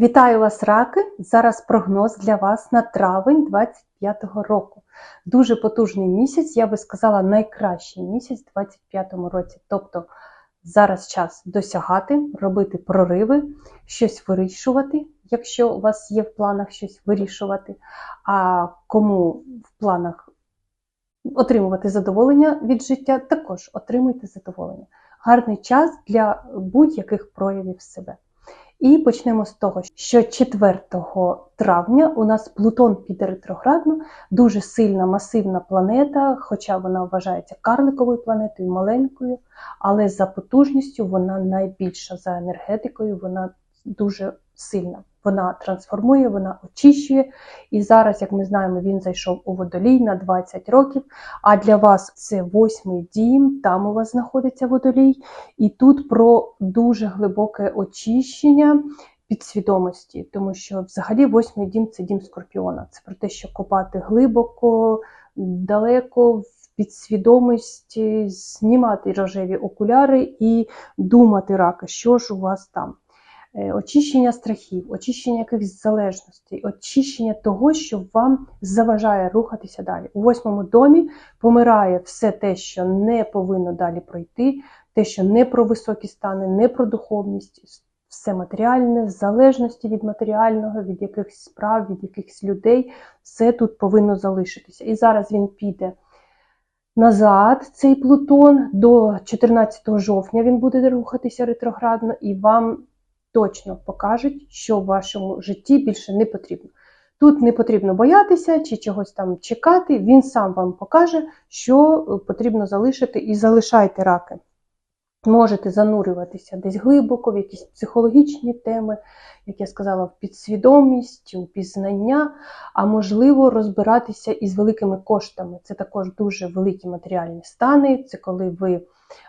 Вітаю вас, раки! Зараз прогноз для вас на травень 25-го року. Дуже потужний місяць, я би сказала, найкращий місяць у 25-му році. Тобто зараз час досягати, робити прориви, щось вирішувати, якщо у вас є в планах щось вирішувати. А кому в планах отримувати задоволення від життя, також отримуйте задоволення. Гарний час для будь-яких проявів себе. І почнемо з того, що 4 травня у нас Плутон піде ретроградно, дуже сильна масивна планета, хоча вона вважається карликовою планетою, маленькою, але за потужністю вона найбільша за енергетикою, вона дуже сильна. Вона трансформує, вона очищує. І зараз, як ми знаємо, він зайшов у водолій на 20 років. А для вас це восьмий дім, там у вас знаходиться водолій. І тут про дуже глибоке очищення підсвідомості, тому що взагалі восьмий дім це дім скорпіона. Це про те, що копати глибоко, далеко в підсвідомості, знімати рожеві окуляри і думати рака, що ж у вас там. Е, очищення страхів, очищення якихось залежностей, очищення того, що вам заважає рухатися далі. У восьмому домі помирає все те, що не повинно далі пройти, те, що не про високі стани, не про духовність, все матеріальне, залежності від матеріального, від якихось справ, від якихось людей, все тут повинно залишитися. І зараз він піде. Назад цей Плутон до 14 жовтня він буде рухатися ретроградно, і вам точно покажуть, що в вашому житті більше не потрібно. Тут не потрібно боятися чи чогось там чекати, він сам вам покаже, що потрібно залишити, і залишайте раки. Можете занурюватися десь глибоко, в якісь психологічні теми, як я сказала, в підсвідомість, у пізнання, а можливо, розбиратися із великими коштами. Це також дуже великі матеріальні стани, це коли ви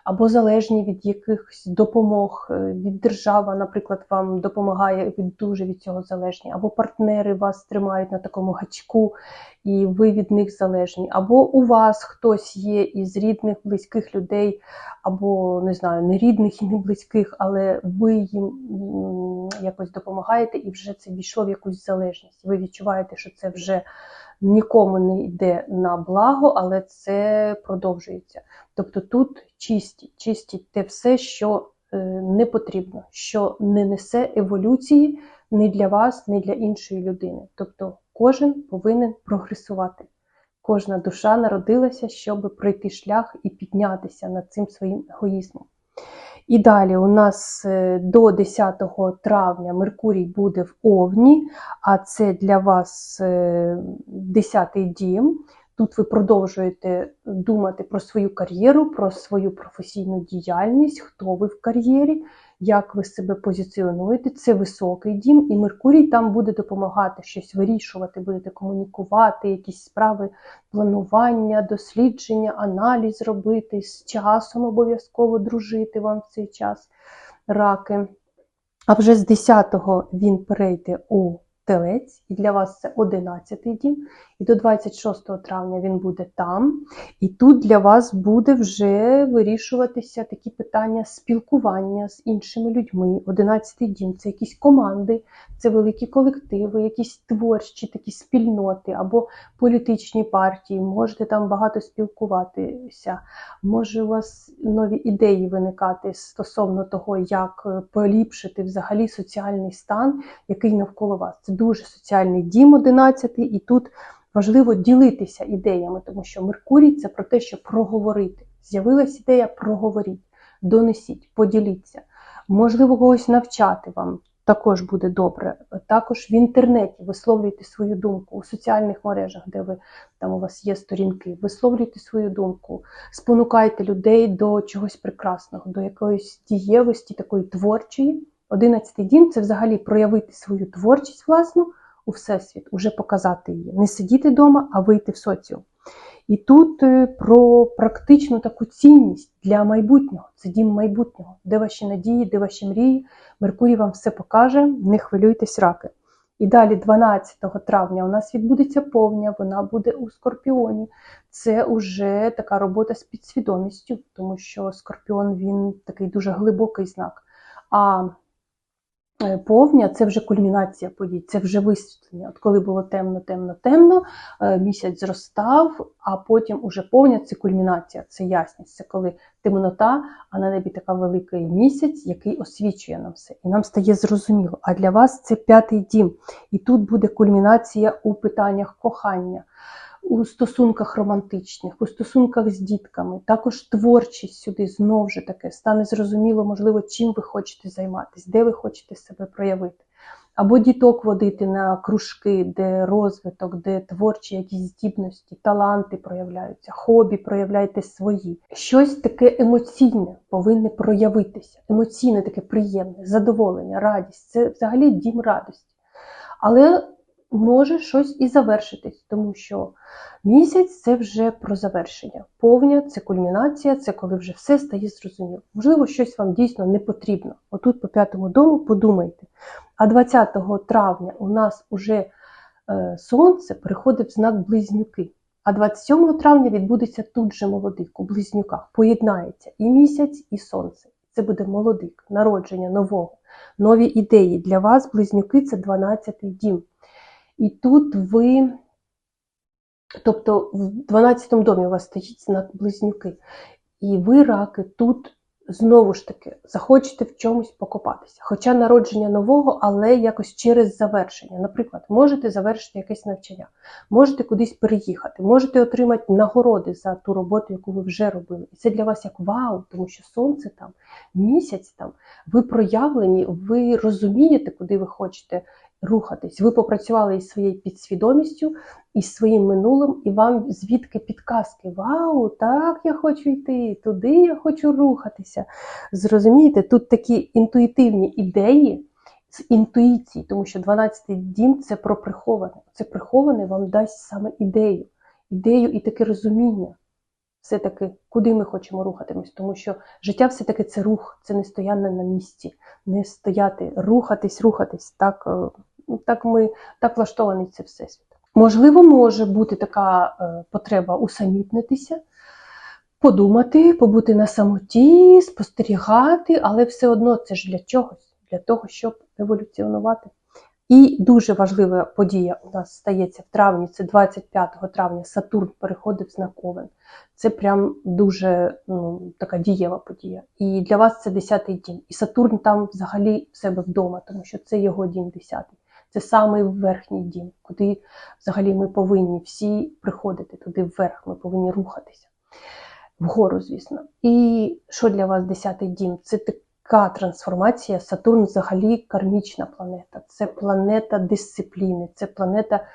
або залежні від якихось допомог е, від держави, наприклад, вам допомагає, ви дуже від цього залежні, або партнери вас тримають на такому гачку, і ви від них залежні, або у вас хтось є із рідних, близьких людей, або не знаю, не рідних і не близьких, але ви їм якось допомагаєте, і вже це війшло в якусь залежність. Ви відчуваєте, що це вже нікому не йде на благо, але це продовжується. Тобто тут чистіть, чистіть те все, що е, не потрібно, що не несе еволюції ні для вас, ні для іншої людини. Тобто кожен повинен прогресувати. Кожна душа народилася, щоб пройти шлях і піднятися над цим своїм егоїзмом. І далі у нас е, до 10 травня Меркурій буде в Овні, а це для вас 10-й е, дім. Тут ви продовжуєте думати про свою кар'єру, про свою професійну діяльність, хто ви в кар'єрі, як ви себе позиціонуєте. Це високий дім, і Меркурій там буде допомагати щось вирішувати, будете комунікувати, якісь справи планування, дослідження, аналіз робити, з часом обов'язково дружити вам в цей час раки. А вже з 10-го він перейде у телець, і для вас це 11-й дім. І до 26 травня він буде там. І тут для вас буде вже вирішуватися такі питання спілкування з іншими людьми. 11-й дім це якісь команди, це великі колективи, якісь творчі такі спільноти або політичні партії. Можете там багато спілкуватися. Може у вас нові ідеї виникати стосовно того, як поліпшити взагалі соціальний стан, який навколо вас. Це дуже соціальний дім 11 і тут важливо ділитися ідеями, тому що Меркурій це про те, що проговорити. З'явилась ідея, проговоріть, донесіть, поділіться. Можливо, когось навчати вам також буде добре. Також в інтернеті висловлюйте свою думку у соціальних мережах, де ви там у вас є сторінки, висловлюйте свою думку, спонукайте людей до чогось прекрасного, до якоїсь дієвості, такої творчої. Одинадцятий дім це взагалі проявити свою творчість власну у всесвіт, уже показати її. Не сидіти вдома, а вийти в соціум. І тут е, про практичну таку цінність для майбутнього. Це дім майбутнього, де ваші надії, де ваші мрії. Меркурій вам все покаже, не хвилюйтесь раки. І далі, 12 травня, у нас відбудеться повня, вона буде у Скорпіоні. Це вже така робота з підсвідомістю, тому що Скорпіон він такий дуже глибокий знак. А повня це вже кульмінація подій, це вже висвітлення. От коли було темно, темно, темно, е, місяць зростав, а потім уже повня це кульмінація, це ясність. Це коли темнота, а на небі така великий місяць, який освічує нам все. І нам стає зрозуміло. А для вас це п'ятий дім. І тут буде кульмінація у питаннях кохання. У стосунках романтичних, у стосунках з дітками, також творчість сюди знову ж таки стане зрозуміло, можливо, чим ви хочете займатися, де ви хочете себе проявити. Або діток водити на кружки, де розвиток, де творчі якісь здібності, таланти проявляються, хобі проявляйте свої. Щось таке емоційне повинне проявитися. Емоційне, таке приємне, задоволення, радість. Це взагалі дім радості. Але може щось і завершитись, тому що місяць це вже про завершення. Повня це кульмінація, це коли вже все стає зрозуміло. Можливо, щось вам дійсно не потрібно. Отут по п'ятому дому подумайте. А 20 травня у нас уже е, сонце переходить в знак близнюки. А 27 травня відбудеться тут же молодик у близнюках. Поєднається і місяць, і сонце. Це буде молодик, народження нового, нові ідеї. Для вас близнюки це 12-й дім. І тут ви, тобто в 12 му домі у вас стоїть знак близнюки, і ви, раки, тут знову ж таки захочете в чомусь покопатися. Хоча народження нового, але якось через завершення. Наприклад, можете завершити якесь навчання, можете кудись переїхати, можете отримати нагороди за ту роботу, яку ви вже робили. І це для вас як вау, тому що сонце там, місяць там, ви проявлені, ви розумієте, куди ви хочете рухатись. Ви попрацювали із своєю підсвідомістю, із своїм минулим, і вам звідки підказки. Вау, так я хочу йти, туди я хочу рухатися. Зрозумієте, тут такі інтуїтивні ідеї з інтуїції, тому що 12-й дім це про приховане. Це приховане вам дасть саме ідею, ідею і таке розуміння. Все-таки, куди ми хочемо рухатимось, тому що життя все-таки це рух, це не стояння на місці, не стояти, рухатись, рухатись. Так, е, так ми так влаштований це всесвіт. Можливо, може бути така е, потреба усамітнитися, подумати, побути на самоті, спостерігати, але все одно це ж для чогось, для того, щоб еволюціонувати. І дуже важлива подія у нас стається в травні, це 25 травня Сатурн переходить в знак Овен. Це прям дуже ну, така дієва подія. І для вас це 10-й дім. І Сатурн там взагалі в себе вдома, тому що це його дім 10-й. Це самий верхній дім, куди взагалі ми повинні всі приходити туди вверх, ми повинні рухатися. Вгору, звісно. І що для вас 10-й дім? Це така трансформація. Сатурн взагалі кармічна планета. Це планета дисципліни, це планета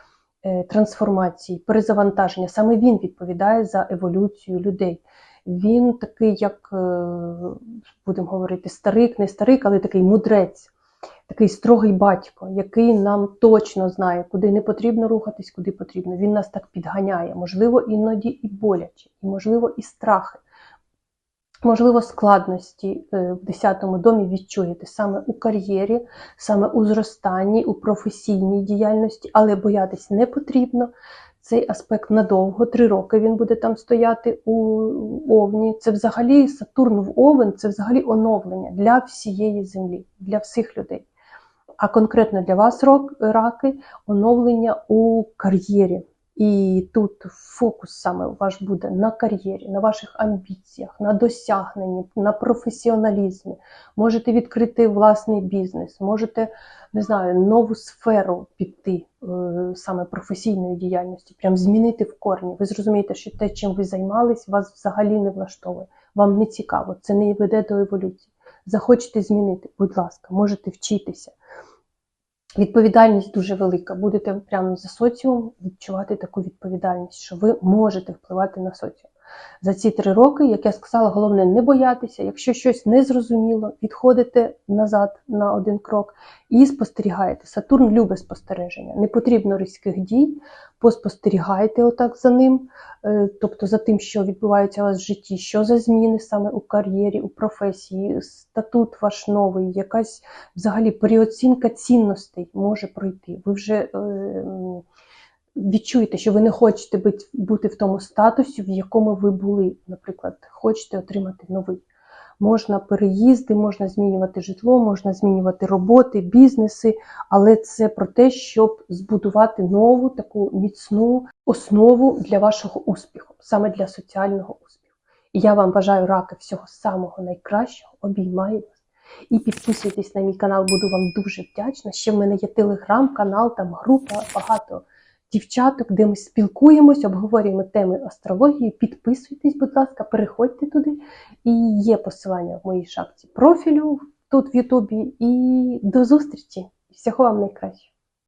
е, трансформації, перезавантаження. Саме він відповідає за еволюцію людей. Він такий, як, е, будемо говорити, старик, не старик, але такий мудрець такий строгий батько, який нам точно знає, куди не потрібно рухатись, куди потрібно. Він нас так підганяє, можливо, іноді і боляче, і можливо, і страхи. Можливо, складності е, в 10-му домі відчуєте саме у кар'єрі, саме у зростанні, у професійній діяльності, але боятись не потрібно. Цей аспект надовго, три роки він буде там стояти у Овні. Це взагалі Сатурн в Овен, це взагалі оновлення для всієї землі, для всіх людей а конкретно для вас раки оновлення у кар'єрі. І тут фокус саме ваш буде на кар'єрі, на ваших амбіціях, на досягненні, на професіоналізмі. Можете відкрити власний бізнес, можете, не знаю, нову сферу піти е, саме професійної діяльності, прям змінити в корні. Ви зрозумієте, що те, чим ви займались, вас взагалі не влаштовує. Вам не цікаво, це не веде до еволюції. Захочете змінити, будь ласка, можете вчитися. Відповідальність дуже велика. Будете прямо за соціум відчувати таку відповідальність, що ви можете впливати на соціум. За ці три роки, як я сказала, головне не боятися. Якщо щось не зрозуміло, відходите назад на один крок і спостерігаєте. Сатурн любить спостереження. Не потрібно різких дій, поспостерігайте отак за ним, е, тобто за тим, що відбувається у вас в житті, що за зміни саме у кар'єрі, у професії, статут ваш новий, якась взагалі переоцінка цінностей може пройти. Ви вже е, відчуєте, що ви не хочете бути в тому статусі, в якому ви були, наприклад, хочете отримати новий. можна переїзди, можна змінювати житло, можна змінювати роботи, бізнеси, але це про те, щоб збудувати нову таку міцну основу для вашого успіху, саме для соціального успіху. І я вам бажаю раки всього самого найкращого, обіймаю вас. І підписуйтесь на мій канал, буду вам дуже вдячна. Ще в мене є телеграм-канал, там група, багато дівчаток, де ми спілкуємось, обговорюємо теми астрології. Підписуйтесь, будь ласка, переходьте туди. І є посилання в моїй шапці профілю тут в Ютубі. І до зустрічі! Всього вам найкращого!